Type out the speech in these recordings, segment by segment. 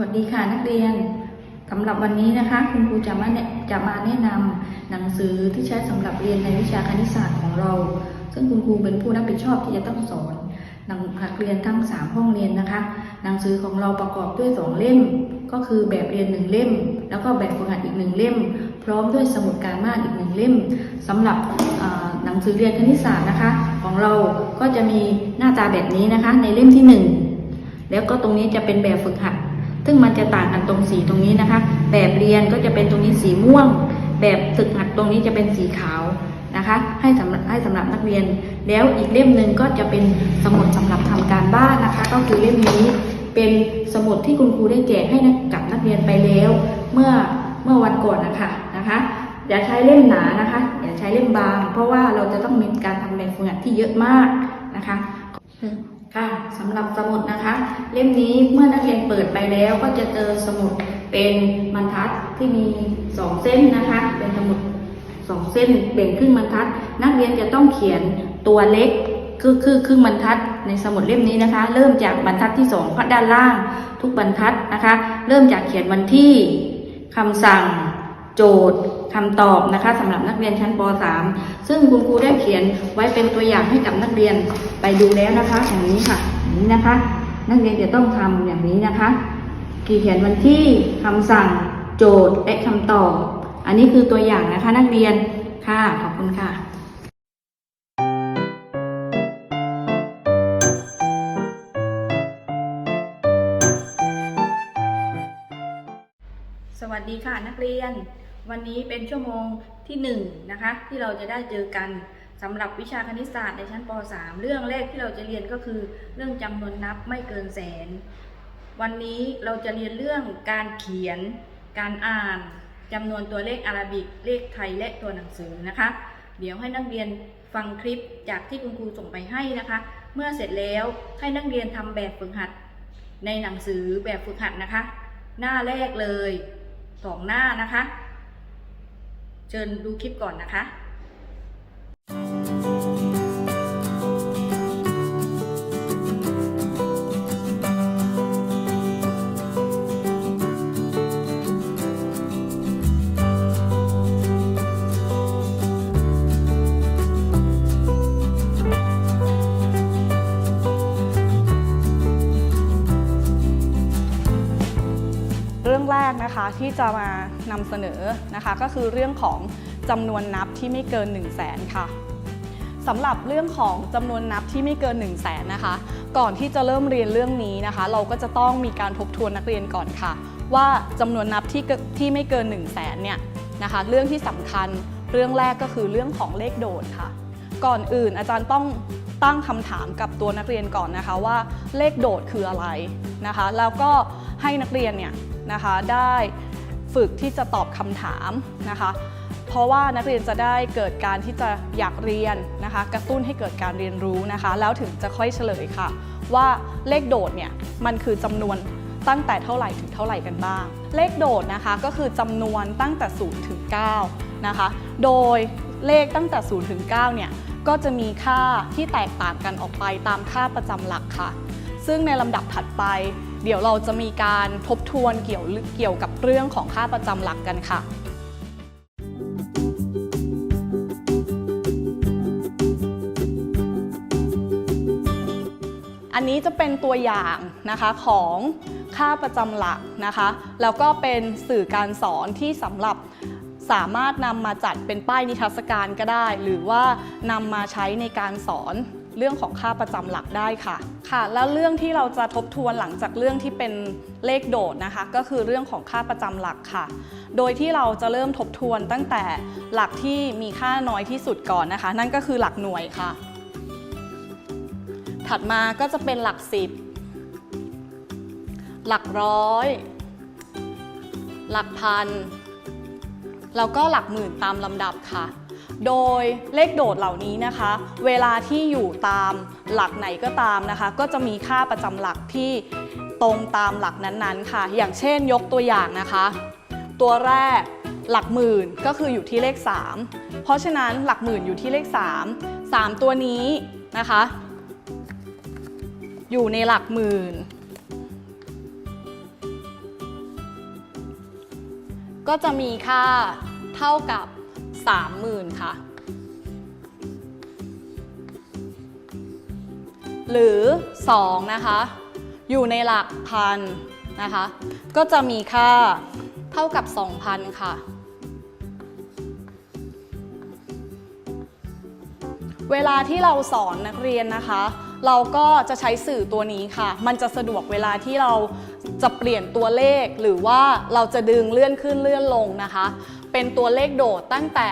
วัสดีค่ะนักเรียนสำหรับวันนี้นะคะ คุณครูจะมาแนะจะมาแนะนำหนังสือที่ใช้สำหรับเรียนในวิชาคณิตศาสตร์ของเรา ซึ่งคุณครูเป็นผู้รับผิดชอบที่จะต้องสอนนักเรียนทั้ง 3 ห้องเรียนนะคะ หนังสือของเราประกอบด้วย 2 เล่ม ก็คือแบบเรียน 1 เล่ม แล้วก็แบบฝึกหัดอีก 1 เล่ม พร้อมด้วยสมุดการบ้านอีก 1 เล่มสำหรับหนังสือเรียนคณิตศาสตร์นะคะ ของเราก็จะมีหน้าตาแบบนี้นะคะ ในเล่มที่ 1 แล้วก็ตรงนี้จะเป็นแบบฝึกหัด ซึ่งมันจะต่างกันตรงสีตรงนี้นะคะ แบบเรียนก็จะเป็นตรงนี้สีม่วง แบบฝึกหัดตรงนี้จะเป็นสีขาวนะคะ ให้สำหรับให้สำหรับนักเรียน แล้วอีกเล่มหนึ่งก็จะเป็นสมุดสำหรับทำการบ้านนะคะ ก็คือเล่มนี้เป็นสมุดที่คุณครูได้แจกให้นะกับนักเรียนไปแล้ว เมื่อเมื่อวันก่อนนะคะนะคะ อย่าใช้เล่มหนานะคะ อย่าใช้เล่มบาง เพราะว่าเราจะต้องมีการทำแบบฝึกหัดที่เยอะมากนะคะ ค่ะสำหรับสมุดนะคะ เล่มนี้เมื่อนักเรียนเปิดไปแล้วก็จะเจอสมุดเป็นบรรทัดที่มีสองเส้นนะคะ เป็นสมุดสองเส้นแบ่งครึ่งบรรทัด นักเรียนจะต้องเขียนตัวเล็กคือคือครึ่งบรรทัดในสมุดเล่มนี้นะคะ เริ่มจากบรรทัดที่สองพัดด้านล่างทุกบรรทัดนะคะ เริ่มจากเขียนวันที่คำสั่ง โจทย์ คำตอบนะคะสำหรับนักเรียนชั้นป .3 ซึ่งคุณครูได้เขียนไว้เป็นตัวอย่างให้กับนักเรียนไปดูแล้วนะคะอย่างนี้ค่ะอย่างนี้นะคะ นักเรียนจะต้องทำอย่างนี้นะคะเขียนวันที่คำสั่งโจทย์และคำตอบ อันนี้คือตัวอย่างนะคะ นักเรียนค่ะขอบคุณค่ะสวัสดีค่ะนักเรียน วันนี้เป็นชั่วโมงที่1นงนะคะที่เราจะได้เจอกันสำหรับวิชาคณิตศาสตร์ในชั้นป .3 เรื่องแรกที่เราจะเรียนก็คือ เรื่องจำนวนนับไม่เกินแสน วันนี้เราจะเรียนเรื่องการเขียน การอ่านจำนวนตัวเลขอารบิกเลขไทยและตัวหนังสือนะคะ เดี๋ยวให้นักเรียนฟังคลิปจากที่คุณครูส่งไปให้นะคะ เมื่อเสร็จแล้วให้นักเรียนทำแบบฝึกหัด ในหนังสือแบบฝึกหัดนะคะ หน้าแรกเลยสองหน้านะคะ เชิญดูคลิปก่อนนะคะ รื่องแรกนะคะที่จะมานำเสนอนะคะ ก็คือเรื่องของจำนวนนับที่ไม่เกิน 1 0 0 0 0แสนค่ะสำหรับเรื่องของจำนวนนับที่ไม่เกิน 1 0 0 0 0แสนนะคะ ก่อนที่จะเริ่มเรียนเรื่องนี้นะคะ เราก็จะต้องมีการทบทวนนักเรียนก่อนค่ะ ว่าจำนวนนับที่เกิที่ไม่เกิน 1 0 0 0 0แสนเนี่ยนะคะเรื่องที่สำคัญเรื่องแรกก็คือเรื่องของเลขโดดค่ะ ก่อนอื่นอาจารย์ต้องตั้งคำถามกับตัวนักเรียนก่อนนะคะว่าเลขโดดคืออะไรนะคะ แล้วก็ให้นักเรียนเนี่ย นะคะได้ฝึกที่จะตอบคำถามนะคะเพราะว่านักเรียนจะได้เกิดการที่จะอยากเรียนนะคะ กระตุ้นให้เกิดการเรียนรู้นะคะ แล้วถึงจะค่อยเฉลยค่ะ ว่าเลขโดดเนี่ยมันคือจำนวนตั้งแต่เท่าไหร่ถึงเท่าไหร่กันบ้าง เลขโดดนะคะก็คือจำนวนตั้งแต่0ถึง9นะคะ โดยเลขตั้งแต่0ถึง9เนี่ยก็จะมีค่าที่แตกต่างกันออกไปตามค่าประจำหลักค่ะ ซึ่งในลำดับถัดไป เดี๋ยวเราจะมีการทบทวนเกี่ยวเกี่ยวกับเรื่องของค่าประจำหลักกันค่ะอันนี้จะเป็นตัวอย่างนะคะของค่าประจำหลักนะคะ แล้วก็เป็นสื่อการสอนที่สำหรับสามารถนำมาจัดเป็นป้ายนิทรรศการก็ได้ หรือว่านำมาใช้ในการสอน เรื่องของค่าประจำหลักได้ค่ะ ค่ะ แล้วเรื่องที่เราจะทบทวนหลังจากเรื่องที่เป็นเลขโดดนะคะ ก็คือเรื่องของค่าประจำหลักค่ะ โดยที่เราจะเริ่มทบทวนตั้งแต่หลักที่มีค่าน้อยที่สุดก่อนนะคะ นั่นก็คือหลักหน่วยค่ะ ถัดมาก็จะเป็นหลักสิบหลักร้อย หลักพัน แล้วก็หลักหมื่นตามลำดับค่ะ โดยเลขโดดเหล่านี้นะคะ เวลาที่อยู่ตามหลักไหนก็ตามนะคะ ก็จะมีค่าประจำหลักที่ตรงตามหลักนั้นๆค่ะ อย่างเช่นยกตัวอย่างนะคะ ตัวแรกหลักหมื่นก็คืออยู่ที่เลข 3 เพราะฉะนั้นหลักหมื่นอยู่ที่เลข 3 3 ตัวนี้นะคะ อยู่ในหลักหมื่น ก็จะมีค่าเท่ากับ 30,000 ค่ะ หรือ 2 นะคะ อยู่ในหลักพันนะคะ ก็จะมีค่าเท่ากับ 2,000 ค่ะ เวลาที่เราสอนนักเรียนนะคะ เราก็จะใช้สื่อตัวนี้ค่ะ มันจะสะดวกเวลาที่เราจะเปลี่ยนตัวเลข หรือว่าเราจะดึงเลื่อนขึ้นเลื่อนลงนะคะ เป็นตัวเลขโดดตั้งแต่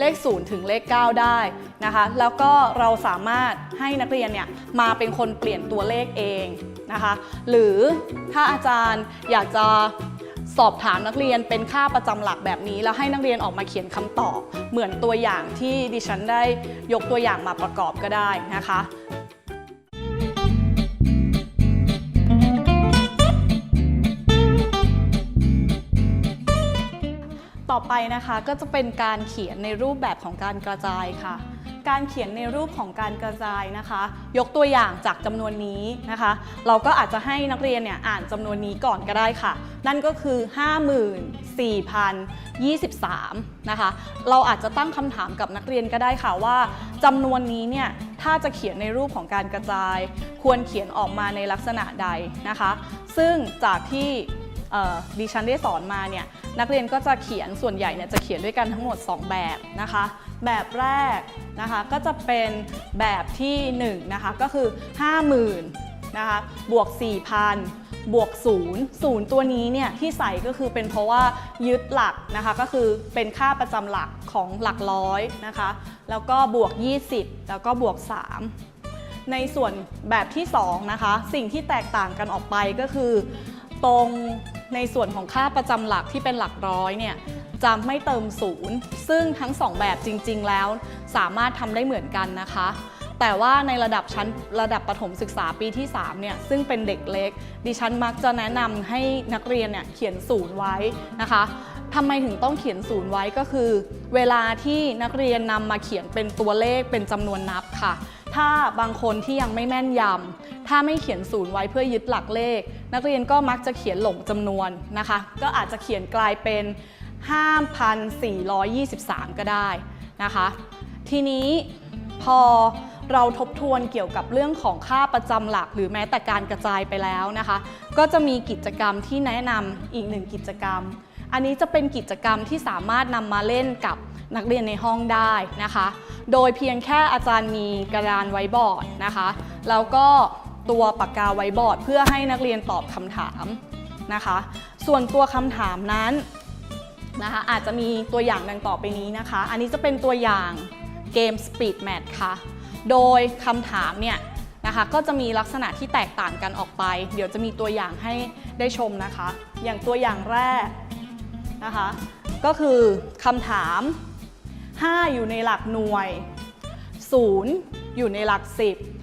เลข 0 ถึงเลข 9 ได้นะคะ แล้วก็เราสามารถให้นักเรียนเนี่ยมาเป็นคนเปลี่ยนตัวเลขเองนะคะ หรือถ้าอาจารย์อยากจะสอบถามนักเรียนเป็นค่าประจำหลักแบบนี้ แล้วให้นักเรียนออกมาเขียนคำตอบ เหมือนตัวอย่างที่ดิฉันได้ยกตัวอย่างมาประกอบก็ได้นะคะ อไปนะคะก็จะเป็นการเขียนในรูปแบบของการกระจายค่ะ การเขียนในรูปของการกระจายนะคะ ยกตัวอย่างจากจำนวนนี้นะคะ เราก็อาจจะให้นักเรียนเนี่ยอ่านจำนวนนี้ก่อนก็ได้ค่ะ นั่นก็คือ 54,023นะคะ เราอาจจะตั้งคำถามกับนักเรียนก็ได้ค่ะว่าจำนวนนี้เนี่ยถ้าจะเขียนในรูปของการกระจาย ควรเขียนออกมาในลักษณะใดนะคะ ซึ่งจากที่ ดิฉันได้สอนมาเนี่ยนักเรียนก็จะเขียนส่วนใหญ่เนี่ยจะเขียนด้วยกันทั้งหมด 2 แบบนะคะ แบบแรกนะคะก็จะเป็นแบบที่1นะคะก็คือ 50,000นะคะบวก 4,000บวก0 0 ตัวนี้เนี่ยที่ใส่ก็คือเป็นเพราะว่ายึดหลักนะคะก็คือเป็นค่าประจำหลักของหลักร้อยนะคะแล้วก็บวก 20 แล้วก็บวก 3 ในส่วนแบบที่2นะคะสิ่งที่แตกต่างกันออกไปก็คือ ตรงในส่วนของค่าประจำหลักที่เป็นหลักร้อยเนี่ยจะไม่เติมศูนย์ซึ่งทั้งสองแบบจริง ๆ แล้วสามารถทำได้เหมือนกันนะคะ แต่ว่าในระดับชั้นระดับประถมศึกษาปีที่3เนี่ยซึ่งเป็นเด็กเล็ก ดิฉันมักจะแนะนำให้นักเรียนเนี่ยเขียนศูนย์ไว้นะคะทำไมถึงต้องเขียนศูนย์ไว้ก็คือ เวลาที่นักเรียนนำมาเขียนเป็นตัวเลขเป็นจำนวนนับค่ะ ถ้าบางคนที่ยังไม่แม่นยำถ้าไม่เขียนศูนย์ไว้เพื่อยึดหลักเลข นักเรียนก็มักจะเขียนหลงจำนวนนะคะ ก็อาจจะเขียนกลายเป็น 5,423 ก็ได้นะคะ ทีนี้พอเราทบทวนเกี่ยวกับเรื่องของค่าประจำหลัก หรือแม้แต่การกระจายไปแล้วนะคะ ก็จะมีกิจกรรมที่แนะนำอีกหนึ่งกิจกรรม อันนี้จะเป็นกิจกรรมที่สามารถนำมาเล่นกับ นักเรียนในห้องได้นะคะ โดยเพียงแค่อาจารย์มีกระดานไว้บอร์ดนะคะแล้วก็ตัวปากกาไว้บอร์ด เพื่อให้นักเรียนตอบคำถามนะคะ ส่วนตัวคำถามนั้นนะคะอาจจะมีตัวอย่างดังต่อไปนี้นะคะ อันนี้จะเป็นตัวอย่างเกม Speed Match ค่ะ โดยคำถามเนี่ยนะคะก็จะมีลักษณะที่แตกต่างกันออกไป เดี๋ยวจะมีตัวอย่างให้ได้ชมนะคะ อย่างตัวอย่างแรกนะคะ ก็คือคำถาม 5 อยู่ในหลักหน่วย 0 อยู่ในหลัก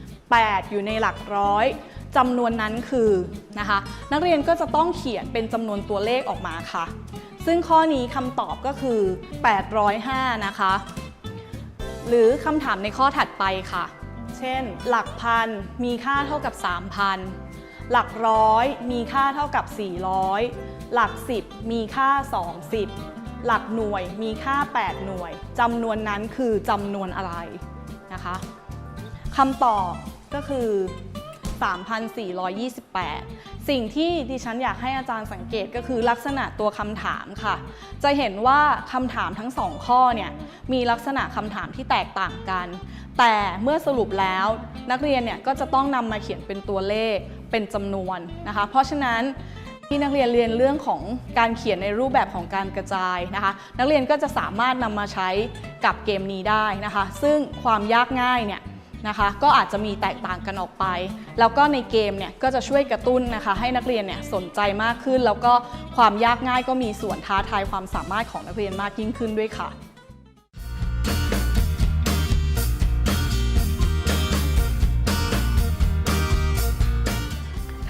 10 8 อยู่ในหลักร้อยจำนวนนั้นคือนะคะนักเรียนก็จะต้องเขียนเป็นจำนวนตัวเลขออกมาค่ะ ซึ่งข้อนี้คำตอบก็คือ 805 นะคะ หรือคำถามในข้อถัดไปค่ะ เช่น หลักพันมีค่าเท่ากับ 3,000 หลักร้อยมีค่าเท่ากับ 400 หลัก 10 มีค่า 20 หลักหน่วยมีค่า 8 หน่วยจำนวนนั้นคือจำนวนอะไรนะคะคำตอบก็คือ 3,428 สิ่งที่ดิฉันอยากให้อาจารย์สังเกตก็คือลักษณะตัวคำถามค่ะ จะเห็นว่าคำถามทั้งสองข้อเนี่ยมีลักษณะคำถามที่แตกต่างกัน แต่เมื่อสรุปแล้วนักเรียนเนี่ยก็จะต้องนำมาเขียนเป็นตัวเลขเป็นจำนวนนะคะ เพราะฉะนั้น ที่นักเรียนเรียนเรื่องของการเขียนในรูปแบบของการกระจายนะคะ นักเรียนก็จะสามารถนำมาใช้กับเกมนี้ได้นะคะ ซึ่งความยากง่ายเนี่ยนะคะก็อาจจะมีแตกต่างกันออกไป แล้วก็ในเกมเนี่ยก็จะช่วยกระตุ้นนะคะ ให้นักเรียนเนี่ยสนใจมากขึ้น แล้วก็ความยากง่ายก็มีส่วนท้าทายความสามารถของนักเรียนมากยิ่งขึ้นด้วยค่ะ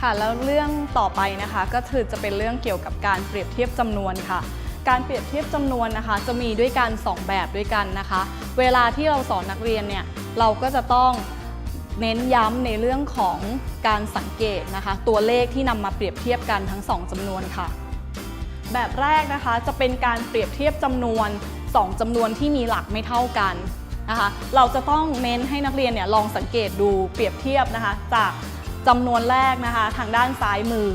ค่ะ แล้วเรื่องต่อไปนะคะ ก็คือจะเป็นเรื่องเกี่ยวกับการเปรียบเทียบจำนวนค่ะ การเปรียบเทียบจำนวนนะคะ จะมีด้วยกัน 2 แบบด้วยกันนะคะ เวลาที่เราสอนนักเรียนเนี่ยเราก็จะต้องเน้นย้ำในเรื่องของการสังเกตนะคะ ตัวเลขที่นำมาเปรียบเทียบกันทั้ง 2จำนวนค่ะ แบบแรกนะคะจะเป็นการเปรียบเทียบจำนวน 2จำนวนที่มีหลักไม่เท่ากันนะคะ เราจะต้องเน้นให้นักเรียนเนี่ยลองสังเกตดูเปรียบเทียบนะคะ จาก จำนวนแรกนะคะ ทางด้านซ้ายมือ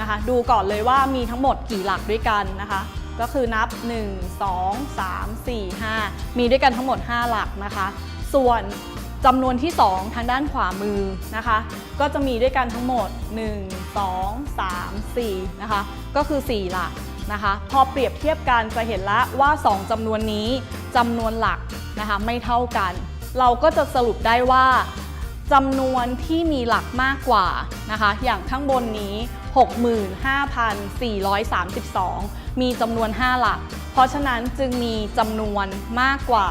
นะคะ ดูก่อนเลยว่ามีทั้งหมดกี่หลักด้วยกันนะคะ ก็คือนับ 1 2 3 4 5 มีด้วยกันทั้งหมด 5 หลักนะคะ ส่วนจำนวนที่ 2 ทางด้านขวามือนะคะ ก็จะมีด้วยกันทั้งหมด 1 2 3 4 นะคะ ก็คือ 4 หลักนะคะ พอเปรียบเทียบกันจะเห็นล้วว่า 2จำนวนนี้จำนวนหลักนะคะไม่เท่ากัน เราก็จะสรุปได้ว่า จำนวนที่มีหลักมากกว่านะคะ อย่างข้างบนนี้ 65,432 มีจำนวน 5 หลัก เพราะฉะนั้นจึงมีจำนวนมากกว่า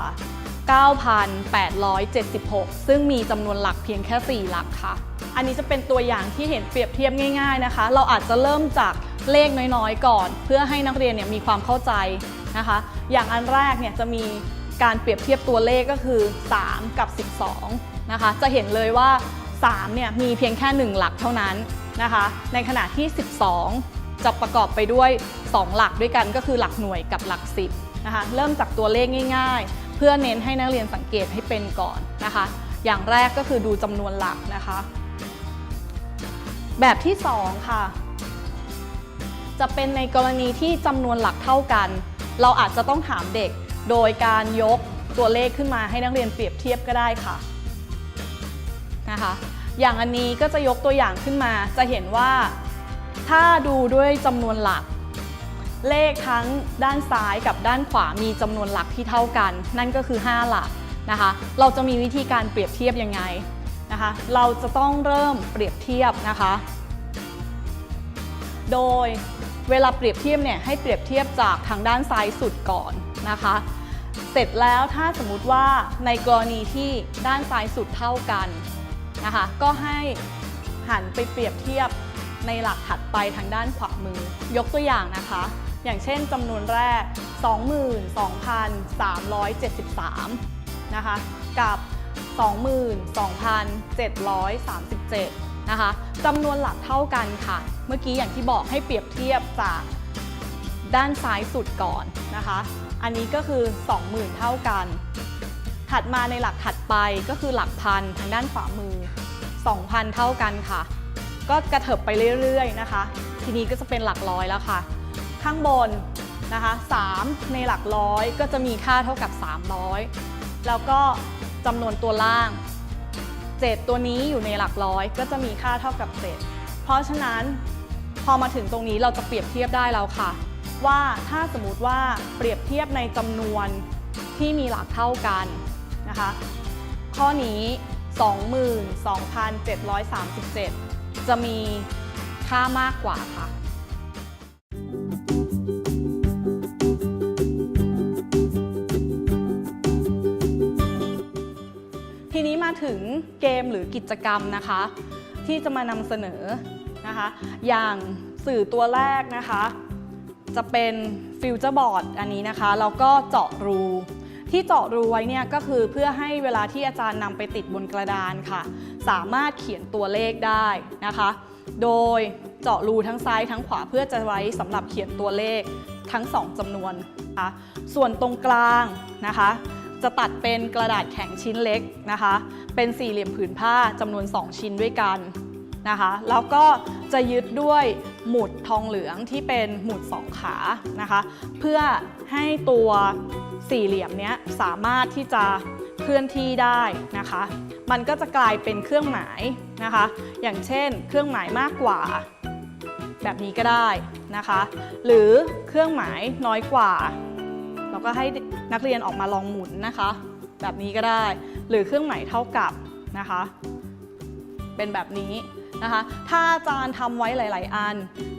9,876 ซึ่งมีจำนวนหลักเพียงแค่ 4 หลักค่ะ อันนี้จะเป็นตัวอย่างที่เห็นเปรียบเทียบง่าย ๆนะคะ เราอาจจะเริ่มจากเลขน้อยๆ ก่อน เพื่อให้นักเรียนเนี่ยมีความเข้าใจนะคะ อย่างอันแรกเนี่ยจะมีการเปรียบเทียบตัวเลขก็คือ 3 กับ 12 นะคะ จะเห็นเลยว่า 3 เนี่ยมีเพียงแค่ 1 หลักเท่านั้นนะคะ ในขณะที่ 12 จะประกอบไปด้วย 2 หลักด้วยกันก็คือหลักหน่วยกับหลัก 10นะคะ เริ่มจากตัวเลขง่าย ๆ เพื่อเน้นให้นักเรียนสังเกตให้เป็นก่อนนะคะ อย่างแรกก็คือดูจำนวนหลักนะคะ แบบที่ 2 ค่ะ จะเป็นในกรณีที่จำนวนหลักเท่ากัน เราอาจจะต้องถามเด็กโดยการยกตัวเลขขึ้นมาให้นักเรียนเปรียบเทียบก็ได้ค่ะ นะคะ อย่างอันนี้ก็จะยกตัวอย่างขึ้นมา จะเห็นว่าถ้าดูด้วยจำนวนหลัก เลขทั้งด้านซ้ายกับด้านขวามีจำนวนหลักที่เท่ากัน นั่นก็คือ 5 หลักนะคะ เราจะมีวิธีการเปรียบเทียบยังไงนะคะ เราจะต้องเริ่มเปรียบเทียบนะคะ โดยเวลาเปรียบเทียบเนี่ยให้เปรียบเทียบจากทางด้านซ้ายสุดก่อนนะคะ เสร็จแล้วถ้าสมมุติว่าในกรณีที่ด้านซ้ายสุดเท่ากัน นะคะ ก็ให้หันไปเปรียบเทียบในหลักถัดไปทางด้านขวามือ ยกตัวอย่างนะคะ อย่างเช่นจำนวนแรก 22,373 นะคะ กับ 22,737 นะคะจำนวนหลักเท่ากันค่ะ เมื่อกี้อย่างที่บอกให้เปรียบเทียบจากด้านซ้ายสุดก่อนนะคะ อันนี้ก็คือ 20,000 เท่ากัน ถัดมาในหลักถัดไปก็คือหลักพันทางด้านขวามือ 2,000 เท่ากันค่ะ ก็กระเถิบไปเรื่อยๆนะคะ ทีนี้ก็จะเป็นหลักร้อยแล้วค่ะ ข้างบนนะคะ3ในหลักร้อยก็จะมีค่าเท่ากับ 300 แล้วก็จำนวนตัวล่าง 7 ตัวนี้อยู่ในหลักร้อย ก็จะมีค่าเท่ากับ 7 เพราะฉะนั้นพอมาถึงตรงนี้เราจะเปรียบเทียบได้แล้วค่ะ ว่าถ้าสมมติว่าเปรียบเทียบในจำนวนที่มีหลักเท่ากัน นะคะ ข้อนี้ 22,737 จะมีค่ามากกว่าค่ะทีนี้มาถึงเกมหรือกิจกรรมนะคะ ที่จะมานำเสนอนะคะ อย่างสื่อตัวแรกนะคะ จะเป็นฟิวเจอร์บอร์ดอันนี้นะคะแล้วก็เจาะรู ที่เจาะรูไว้เนี่ยก็คือเพื่อให้เวลาที่อาจารย์นำไปติดบนกระดานค่ะ สามารถเขียนตัวเลขได้นะคะ โดยเจาะรูทั้งซ้ายทั้งขวาเพื่อจะไว้สำหรับเขียนตัวเลขทั้งสองจำนวนนะคะส่วนตรงกลางนะคะ จะตัดเป็นกระดาษแข็งชิ้นเล็กนะคะ เป็นสี่เหลี่ยมผืนผ้าจำนวน 2 ชิ้นด้วยกันนะคะ แล้วก็จะยึดด้วยหมุดทองเหลืองที่เป็นหมุดสองขานะคะ เพื่อให้ตัว สี่เหลี่ยมเนี้ยสามารถที่จะเคลื่อนที่ได้นะคะ มันก็จะกลายเป็นเครื่องหมายนะคะ อย่างเช่น เครื่องหมายมากกว่า แบบนี้ก็ได้นะคะ หรือเครื่องหมายน้อยกว่า เราก็ให้นักเรียนออกมาลองหมุนนะคะ แบบนี้ก็ได้ หรือเครื่องหมายเท่ากับนะคะ เป็นแบบนี้ นะคะ ถ้าอาจารย์ทำไว้หลาย ๆ อัน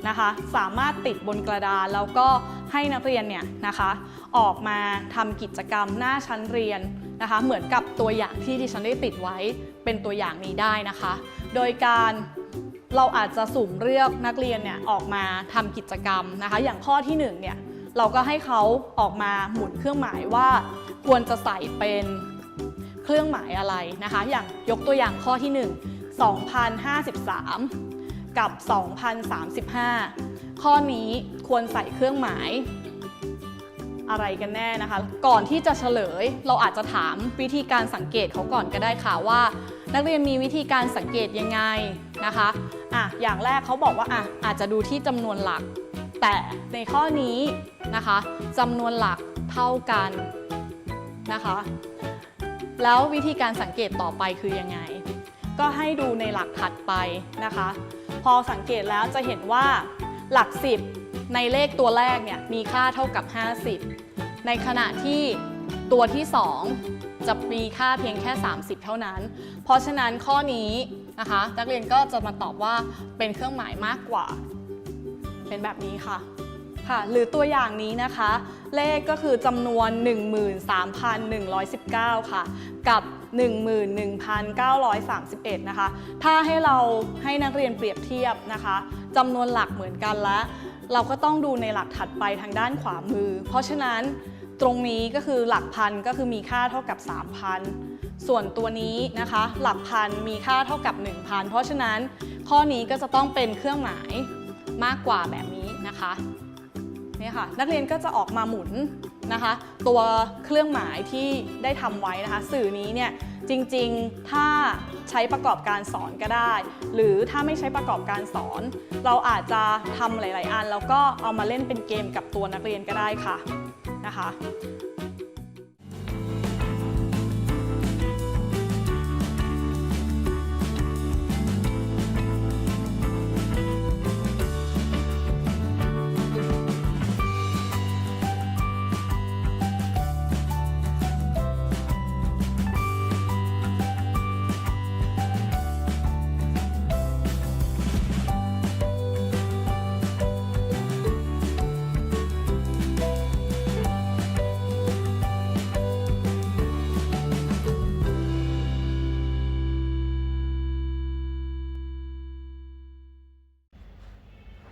นะคะ สามารถติดบนกระดานแล้วก็ให้นักเรียนเนี่ยนะคะ ออกมาทำกิจกรรมหน้าชั้นเรียนนะคะ เหมือนกับตัวอย่างที่ดิฉันได้ติดไว้เป็นตัวอย่างนี้ได้นะคะ โดยการเราอาจจะสุ่มเลือกนักเรียนเนี่ยออกมาทำกิจกรรมนะคะ อย่างข้อที่หนึ่งเนี่ยเราก็ให้เขาออกมาหมุนเครื่องหมายว่าควรจะใส่เป็นเครื่องหมายอะไรนะคะ อย่างยกตัวอย่างข้อที่ 1 2053 กับ 2035 ข้อนี้ควรใส่เครื่องหมายอะไรกันแน่นะคะ ก่อนที่จะเฉลย เราอาจจะถามวิธีการสังเกตเขาก่อนก็ได้ค่ะว่า นักเรียนมีวิธีการสังเกตยังไงนะคะอะอย่างแรกเขาบอกว่าอะอาจจะดูที่จำนวนหลัก แต่ในข้อนี้นะคะจำนวนหลักเท่ากันนะคะ แล้ววิธีการสังเกตต่อไปคือยังไง ก็ให้ดูในหลักถัดไปนะคะ พอสังเกตแล้วจะเห็นว่าหลัก 10 ในเลขตัวแรกเนี่ยมีค่าเท่ากับ 50 ในขณะที่ตัวที่ 2 จะมีค่าเพียงแค่ 30 เท่านั้น เพราะฉะนั้นข้อนี้นะคะนักเรียนก็จะมาตอบว่าเป็นเครื่องหมายมากกว่า เป็นแบบนี้ค่ะค่ะ หรือตัวอย่างนี้นะคะ เลขก็คือจำนวน 13,119 ค่ะ กับ 11,931 นะคะ ถ้าให้เราให้นักเรียนเปรียบเทียบนะคะจำนวนหลักเหมือนกันแล้วเราก็ต้องดูในหลักถัดไปทางด้านขวามือ เพราะฉะนั้นตรงนี้ก็คือหลักพันก็คือมีค่าเท่ากับ 3,000 ส่วนตัวนี้นะคะ หลักพันมีค่าเท่ากับ 1,000 เพราะฉะนั้นข้อนี้ก็จะต้องเป็นเครื่องหมายมากกว่าแบบนี้นะคะนี่ค่ะ นักเรียนก็จะออกมาหมุน นะคะ ตัวเครื่องหมายที่ได้ทำไว้นะคะ สื่อนี้เนี่ยจริงๆ ถ้าใช้ประกอบการสอนก็ได้ หรือถ้าไม่ใช้ประกอบการสอน เราอาจจะทำหลาย ๆ อัน แล้วก็เอามาเล่นเป็นเกมกับตัวนักเรียนก็ได้ค่ะนะคะ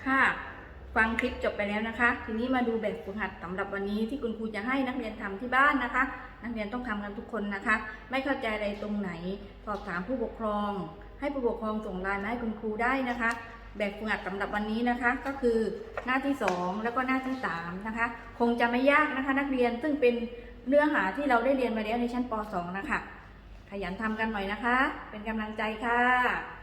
ค่ะฟังคลิปจบไปแล้วนะคะ ทีนี้มาดูแบบฝึกหัดสำหรับวันนี้ที่คุณครูจะให้นักเรียนทำที่บ้านนะคะ นักเรียนต้องทำกันทุกคนนะคะ ไม่เข้าใจอะไรตรงไหน สอบถามผู้ปกครอง ให้ผู้ปกครองส่งไลน์มาให้คุณครูได้นะคะ แบบฝึกหัดสำหรับวันนี้นะคะ ก็คือหน้าที่ 2 แล้วก็หน้าที่3นะคะ คงจะไม่ยากนะคะ นักเรียนซึ่งเป็นเนื้อหาที่เราได้เรียนมาแล้วในชั้นป .2 นะคะขยันทำกันหน่อยนะคะ เป็นกำลังใจค่ะ